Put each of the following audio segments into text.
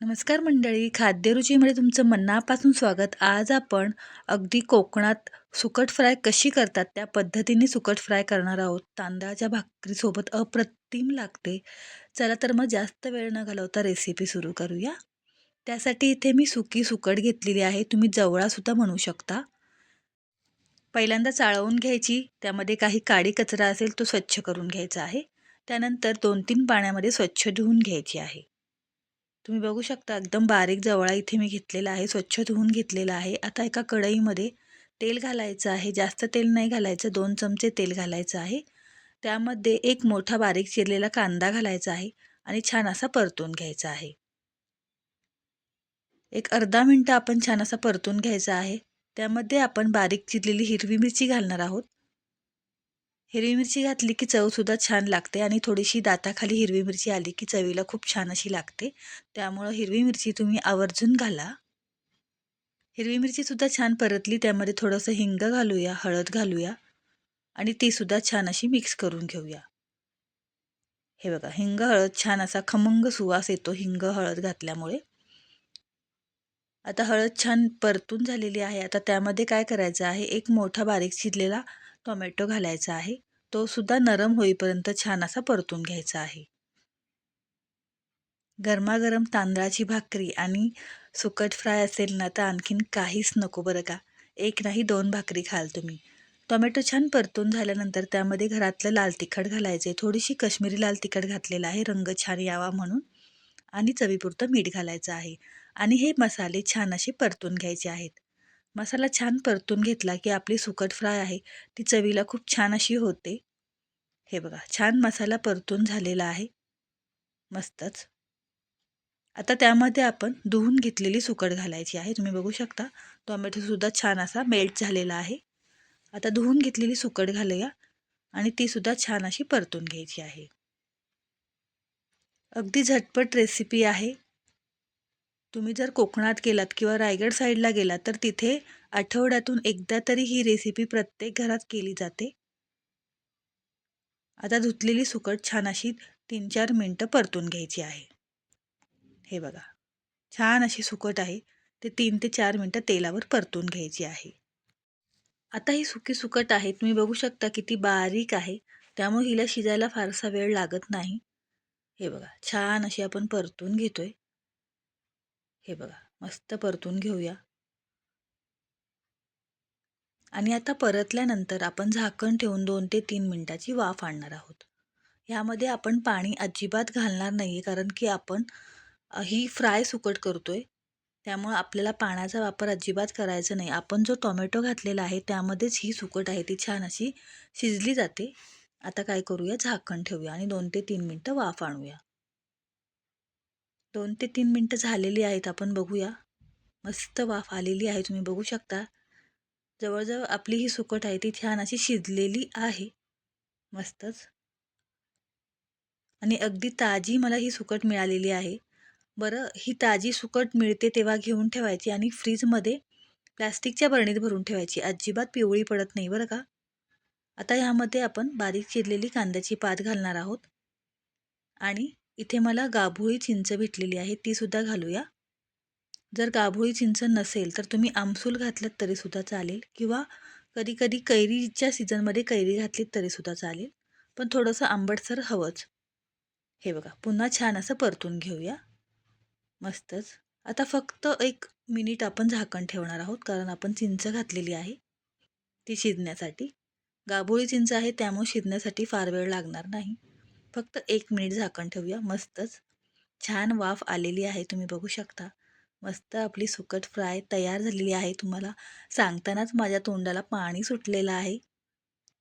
नमस्कार मंडळी खाद्यरुचीमध्ये तुमचं मनापासून स्वागत. आज आपण अगदी कोकणात सुकट फ्राय कशी करतात त्या पद्धतीने सुकट फ्राय करणार आहोत. तांदळाच्या भाकरीसोबत अप्रतिम लागते. चला तर मग जास्त वेळ न घालवता रेसिपी सुरू करूया. त्यासाठी इथे मी सुकी सुकट घेतलेली आहे. तुम्ही जवळासुद्धा म्हणू शकता. पहिल्यांदा चाळवून घ्यायची. त्यामध्ये काही काळी कचरा असेल तो स्वच्छ करून घ्यायचा आहे. त्यानंतर दोन तीन पाण्यामध्ये स्वच्छ धुवून घ्यायची आहे. तुम्ही बघू शकता एकदम बारीक जवळा इथे मी घेतलेला आहे स्वच्छ धुवून घेतलेला आहे. आता एका कढईमध्ये तेल घालायचं आहे जास्त तेल नाही घालायचं दोन चमचे तेल घालायचं आहे. त्यामध्ये एक मोठा बारीक चिरलेला कांदा घालायचा आहे आणि छान असा परतून घ्यायचा आहे. एक अर्धा मिनटं आपण छान असा परतून घ्यायचा आहे. त्यामध्ये आपण बारीक चिरलेली हिरवी मिरची घालणार आहोत. हिरवी मिरची घातली की चवसुद्धा छान लागते आणि थोडीशी दाताखाली हिरवी मिरची आली की चवीला खूप छान अशी लागते. त्यामुळं हिरवी मिरची तुम्ही आवर्जून घाला. हिरवी मिरचीसुद्धा छान परतली त्यामध्ये थोडंसं हिंग घालूया हळद घालूया आणि तीसुद्धा छान अशी मिक्स करून घेऊया. हे बघा हिंग हळद छान असा खमंग सुवास येतो हिंग हळद घातल्यामुळे. आता हळद छान परतून झालेली आहे. आता त्यामध्ये काय करायचं आहे? एक मोठा बारीक चिरलेला टोमॅटो घालायचा आहे. तो सुद्धा नरम होईपर्यंत छान असा परतून घ्यायचा आहे. गरमागरम तांदळाची भाकरी आणि सुकट फ्राय असेल ना तर आणखीन काहीच नको बरं का? एक नाही दोन भाकरी खाल तुम्ही. टोमॅटो छान परतून झाल्यानंतर त्यामध्ये घरातलं लाल तिखट घालायचे थोडीशी कश्मीरी लाल तिखट घातलेलं आहे. रंग छान यावा म्हणून. आणि चवीपुरतं मीठ घालायचं आहे. आणि हे मसाले छान असे परतून घ्यायचे आहेत. मसाला छान परतून घेतला की आपली सुकट फ्राय आहे. ती चवीला खूप छान अशी होते. हे बघा छान मसाला परतून झालेला आहे. मस्तच. आता त्यामध्ये आपण धुवून घेतलेली सुकट घालायची आहे. तुम्ही बघू शकता टोमॅटोसुद्धा छान असा मेल्ट झालेला आहे. आता धुवून घेतलेली सुकट घालूया आणि तीसुद्धा छान अशी परतून घ्यायची आहे. अगदी झटपट रेसिपी आहे. तुम्ही जर कोकणात गेलात किंवा रायगड साईडला गेलात तर तिथे आठवड्यातून एकदा तरी ही रेसिपी प्रत्येक घरात केली जाते. आता धुतलेली सुकट छान अशी तीन चार मिनटं परतून घ्यायची आहे. हे बघा छान अशी सुकट आहे. ते तीन ते चार मिनटं तेलावर परतून घ्यायची आहे. आता ही सुकी सुकट आहे. तुम्ही बघू शकता किती बारीक आहे. त्यामुळे हिला शिजायला फारसा वेळ लागत नाही. हे बघा छान अशी आपण परतून घेतोय. हे बघा मस्त परतून घेऊया. आणि आता परतल्यानंतर आपण झाकण ठेवून दोन ते तीन मिनटाची वाफ आणणार आहोत. ह्यामध्ये आपण पाणी अजिबात घालणार नाही आहे कारण की आपण ही फ्राय सुकट करतोय. त्यामुळं आपल्याला पाण्याचा वापर अजिबात करायचा नाही. आपण जो टोमॅटो घातलेला आहे त्यामध्येच ही सुकट आहे. ती छान अशी शिजली जाते. आता काय करूया? झाकण ठेवूया आणि दोन ते तीन मिनटं वाफ आणूया. दोन ते तीन मिनटं झालेली आहेत आपण बघूया. मस्त वाफ आलेली आहे तुम्ही बघू शकता. जवळजवळ आपली ही सुकट आहे ती छान अशी शिजलेली आहे. मस्तच. आणि अगदी ताजी मला ही सुकट मिळालेली आहे. बरं ही ताजी सुकट मिळते तेव्हा घेऊन ठेवायची आणि फ्रीजमध्ये प्लॅस्टिकच्या बरणीत भरून ठेवायची. अजिबात पिवळी पडत नाही बरं का? आता ह्यामध्ये आपण बारीक चिरलेली कांद्याची पात घालणार आहोत. आणि इथे मला गाभोळी चिंच भेटलेली आहे तीसुद्धा घालूया. जर गाभोळी चिंच नसेल तर तुम्ही आमसूल घातलं तरीसुद्धा चालेल किंवा कधी कधी कैरीच्या सीझनमध्ये कैरी घातली तरीसुद्धा चालेल. पण थोडंसं आंबटसर हवंच. हे बघा पुन्हा छान असं परतून घेऊया. मस्तच. आता फक्त एक मिनिट आपण झाकण ठेवणार आहोत कारण आपण चिंच घातलेली आहे ती शिजण्यासाठी. गाभोळी चिंच आहे त्यामुळे शिजण्यासाठी फार वेळ लागणार नाही. फक्त एक मिनिट झाकण ठेवूया. मस्तच. छान वाफ आलेली आहे तुम्ही बघू शकता. मस्त आपली सुकट फ्राय तयार झालेली आहे तुम्हाला. सांगतानाच माझ्या तोंडाला पाणी सुटलेलं आहे.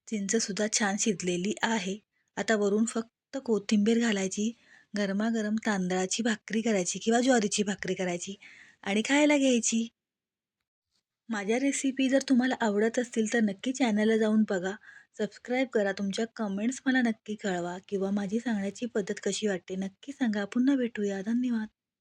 चिंचसुद्धा छान शिजलेली आहे. आता वरून फक्त कोथिंबीर घालायची गरमागरम तांदळाची भाकरी करायची किंवा ज्वारीची भाकरी करायची आणि खायला घ्यायची. माझ्या रेसिपी जर तुम्हाला आवडत असतील तर नक्की चॅनलला जाऊन बघा. सबस्क्राईब करा. तुमच्या कमेंट्स मला नक्की कळवा. किंवा माझी सांगण्याची पद्धत कशी वाटते नक्की सांगा. पुन्हा भेटूया. धन्यवाद.